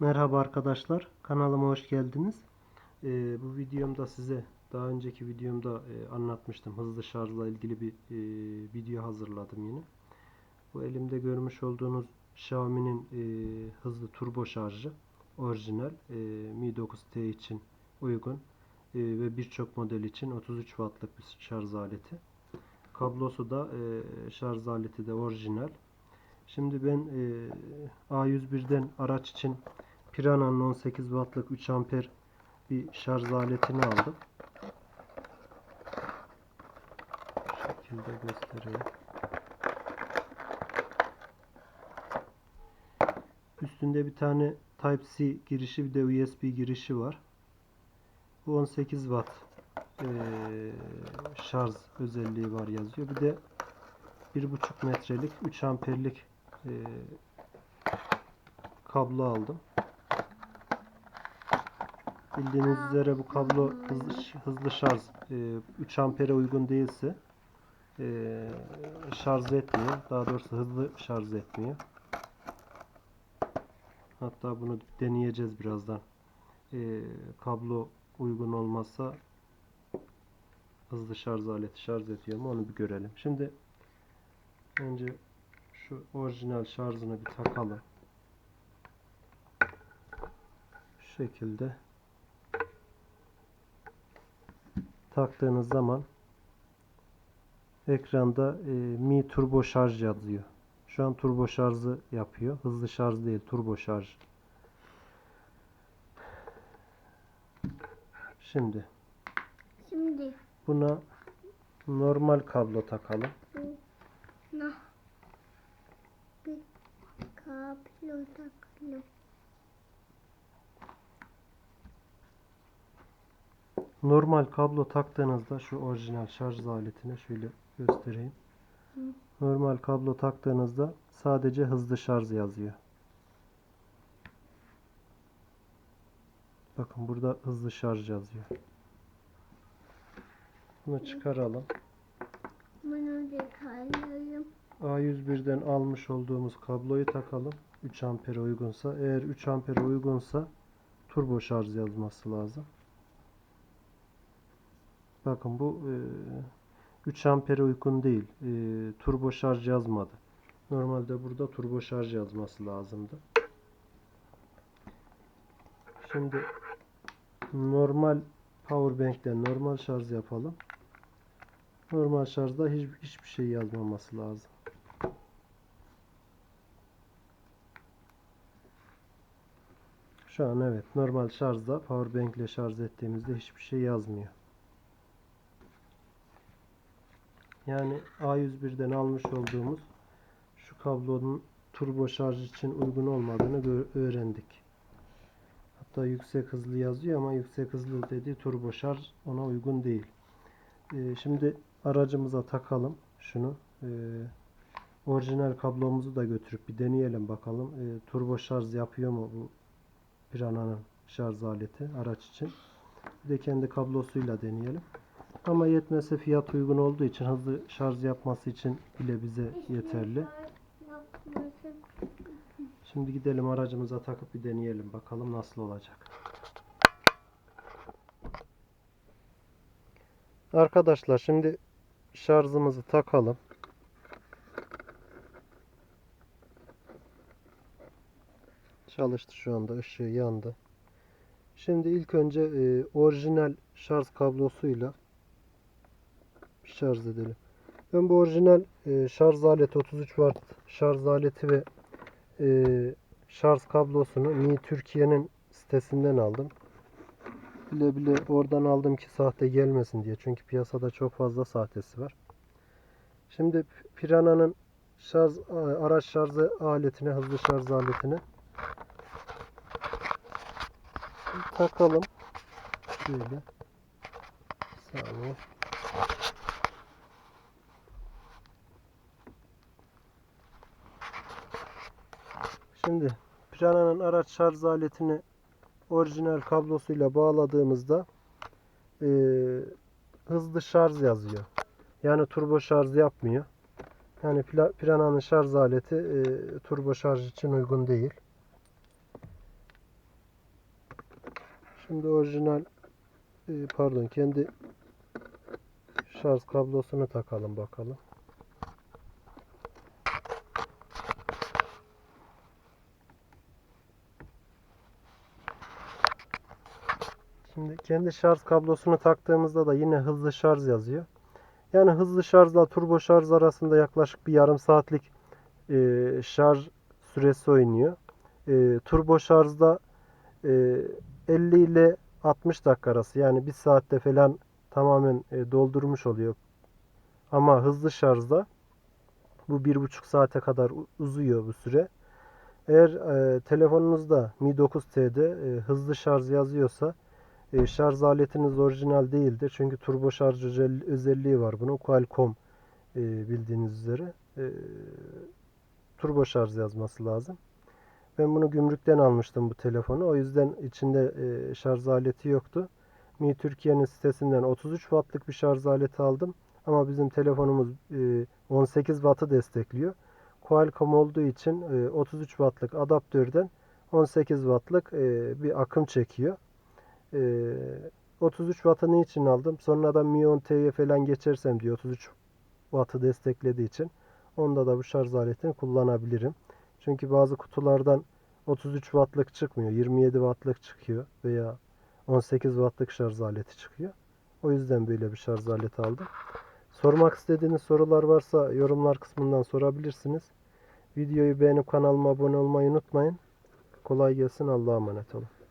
Merhaba arkadaşlar, kanalıma hoş geldiniz. Ee, bu videomda size daha önceki videomda e, anlatmıştım. Hızlı şarjla ilgili bir e, video hazırladım yine. Bu elimde görmüş olduğunuz Xiaomi'nin e, hızlı turbo şarjı orijinal e, Mi 9T için uygun e, ve birçok model için 33 wattlık bir şarj aleti. Kablosu da e, şarj aleti de orijinal. Şimdi ben e, A101'den araç için Piranha'nın 18 wattlık 3 amper bir şarj aletini aldım. Şu şekilde göstereyim. Üstünde bir tane Type-C girişi bir de USB girişi var. Bu 18 watt e, şarj özelliği var yazıyor. Bir de 1.5 metrelik 3 amperlik e, kablo aldım. Bildiğiniz üzere bu kablo hızlı, hızlı şarj e, 3 ampere uygun değilse e, şarj etmiyor. Daha doğrusu hızlı şarj etmiyor. Hatta bunu deneyeceğiz birazdan. E, kablo uygun olmazsa hızlı şarj aleti şarj ediyor mu onu bir görelim. Şimdi önce şu orijinal şarjını bir takalım. Şu şekilde taktığınız zaman ekranda e, Mi Turbo Şarj yazıyor. Şu an turbo şarjı yapıyor. Hızlı şarj değil, turbo şarj. Şimdi Şimdi buna normal kablo takalım. na bir kablo takalım. Normal kablo taktığınızda şu orijinal şarj aletine şöyle göstereyim. Normal kablo taktığınızda sadece hızlı şarj yazıyor. Bakın burada hızlı şarj yazıyor. Bunu çıkaralım. Bunu çıkarıyorum. A101'den almış olduğumuz kabloyu takalım. 3 ampere uygunsa. Eğer 3 ampere uygunsa turbo şarj yazması lazım. Bakın bu e, 3 ampere uygun değil. E, turbo şarj yazmadı. Normalde burada turbo şarj yazması lazımdı. Şimdi normal powerbank'ten normal şarj yapalım. Normal şarjda hiç, hiçbir şey yazmaması lazım. Şu an evet normal şarjda powerbank ile şarj ettiğimizde hiçbir şey yazmıyor. Yani A101'den almış olduğumuz şu kablonun turbo şarj için uygun olmadığını öğrendik. Hatta yüksek hızlı yazıyor ama yüksek hızlı dediği turbo şarj ona uygun değil. Ee, şimdi aracımıza takalım şunu. Ee, orijinal kablomuzu da götürüp bir deneyelim bakalım. Ee, turbo şarj yapıyor mu bu Piranha'nın şarj aleti araç için. Bir de kendi kablosuyla deneyelim. Ama yetmese fiyat uygun olduğu için hızlı şarj yapması için bile bize yeterli. Şimdi gidelim aracımıza takıp bir deneyelim bakalım nasıl olacak. Arkadaşlar şimdi şarjımızı takalım. Çalıştı şu anda ışığı yandı. Şimdi ilk önce e, orijinal şarj kablosuyla şarj edelim. Ben bu orijinal e, şarj aleti 33 watt şarj aleti ve e, şarj kablosunu Mi Türkiye'nin sitesinden aldım. Bile bile oradan aldım ki sahte gelmesin diye. Çünkü piyasada çok fazla sahtesi var. Şimdi Piranha'nın şarj araç şarj aletine, hızlı şarj aletine takalım. Şöyle. Bir saniye. Şimdi Piranha'nın araç şarj aletini orijinal kablosuyla bağladığımızda e, hızlı şarj yazıyor. Yani turbo şarj yapmıyor. Yani Piranha'nın şarj aleti e, turbo şarj için uygun değil. Şimdi orijinal e, pardon kendi şarj kablosunu takalım bakalım. Kendi şarj kablosunu taktığımızda da yine hızlı şarj yazıyor. Yani hızlı şarjla turbo şarj arasında yaklaşık bir yarım saatlik e, şarj süresi oynuyor. E, turbo şarjda e, 50 ile 60 dakika arası yani bir saatte falan tamamen e, doldurmuş oluyor. Ama hızlı şarjda bu bir buçuk saate kadar uzuyor bu süre. Eğer e, telefonunuzda Mi 9T'de e, hızlı şarj yazıyorsa e, şarj aletiniz orijinal değildir. Çünkü turbo şarj özel- özelliği var bunun. Qualcomm e, bildiğiniz üzere e, turbo şarj yazması lazım. Ben bunu gümrükten almıştım bu telefonu. O yüzden içinde e, şarj aleti yoktu. Mi Türkiye'nin sitesinden 33 wattlık bir şarj aleti aldım. Ama bizim telefonumuz e, 18 wattı destekliyor. Qualcomm olduğu için e, 33 wattlık adaptörden 18 wattlık e, bir akım çekiyor. E, 33 wattı niçin aldım? Sonradan Mi 10T'ye falan geçersem diyor 33 wattı desteklediği için. Onda da bu şarj aletini kullanabilirim. Çünkü bazı kutulardan 33 wattlık çıkmıyor. 27 wattlık çıkıyor veya 18 wattlık şarj aleti çıkıyor. O yüzden böyle bir şarj aleti aldım. Sormak istediğiniz sorular varsa yorumlar kısmından sorabilirsiniz. Videoyu beğenip kanalıma abone olmayı unutmayın. Kolay gelsin. Allah'a emanet olun.